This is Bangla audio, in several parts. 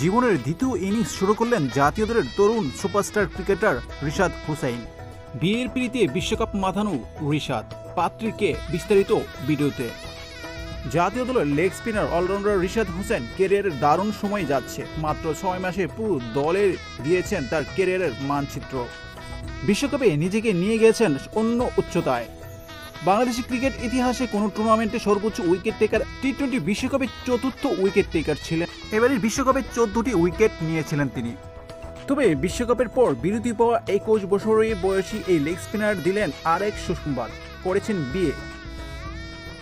জীবনের দ্বিতীয় ইনিংস শুরু করলেন জাতীয় দলের তরুণ সুপারস্টার ক্রিকেটার রিশাদ হুসাইন। বিয়ের পিড়িতে বিশ্বকাপ মাথানো রিশাদ। পাত্রীকে বিস্তারিত ভিডিওতে। জাতীয় দলের leg spinner allrounder Rishad Hossain কেরিয়ারের দারুণ সময় যাচ্ছে। মাত্র ছয় মাসে পুরো দলের দিয়েছেন তার কেরিয়ারের মানচিত্র। বিশ্বকাপে নিজেকে নিয়ে গেছেন অন্য উচ্চতায়। বাংলাদেশি ক্রিকেট ইতিহাসে কোনো টুর্নামেন্টে সর্বোচ্চ উইকেট টেকার টি টোয়েন্টি বিশ্বকাপে চতুর্থ উইকেট টেকার ছিলেন। এবারের বিশ্বকাপে চোদ্দটি উইকেট নিয়েছিলেন তিনি। তবে বিশ্বকাপের পর বিরতি পাওয়া একুশ বছরের বয়সী এই লেগ স্পিনার দিলেন আরেক সুসংবাদ, করেছেন বিয়ে।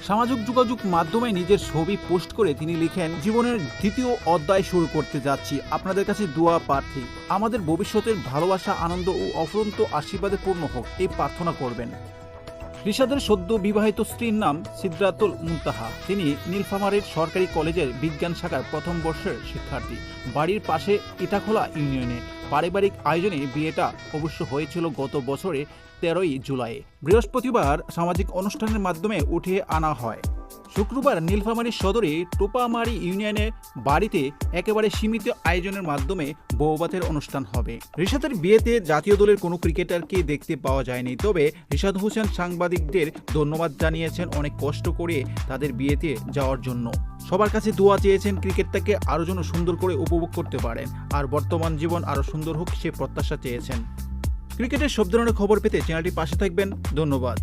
সামাজিক যোগাযোগ মাধ্যমে নিজের ছবি পোস্ট করে তিনি লিখেন, জীবনের দ্বিতীয় অধ্যায় শুরু করতে যাচ্ছি। আপনাদের কাছে দোয়া প্রার্থী। আমাদের ভবিষ্যতের ভালোবাসা, আনন্দ ও অফুরন্ত আশীর্বাদে পূর্ণ হোক। এই প্রার্থনা করবেন। রিশাদের সদ্য বিবাহিত স্ত্রীর নাম সিদ্রাতুল মুন্তাহা। তিনি নীলফামারীর সরকারি কলেজের বিজ্ঞান শাখার প্রথম বর্ষের শিক্ষার্থী। বাড়ির পাশে ইটাখোলা ইউনিয়নে পারিবারিক আয়োজনে বিয়েটা অবশ্য হয়েছিল গত বছরে তেরোই জুলাই। বৃহস্পতিবার সামাজিক অনুষ্ঠানের মাধ্যমে উঠে আনা হয়। শুক্রবার নীলফামারী সদরে টোপামারি ইউনিয়নে বাড়িতে একেবারে সীমিত আয়োজনের মাধ্যমে বৌবাতের অনুষ্ঠান হবে। রিশাদের বিয়েতে জাতীয় দলের কোনো ক্রিকেটারকে দেখতে পাওয়া যায়নি, তবে রিশাদ হোসেন সাংবাদিকদের ধন্যবাদ জানিয়েছেন অনেক কষ্ট করে তাদের বিয়েতে যাওয়ার জন্য। সবার কাছে দোয়া চেয়েছেন ক্রিকেটটাকে আরও যেন সুন্দর করে উপভোগ করতে পারেন, আর বর্তমান জীবন আরও সুন্দর হোক সে প্রত্যাশা চেয়েছেন। ক্রিকেটের সব ধরনের খবর পেতে চ্যানেলটি পাশে থাকবেন, ধন্যবাদ।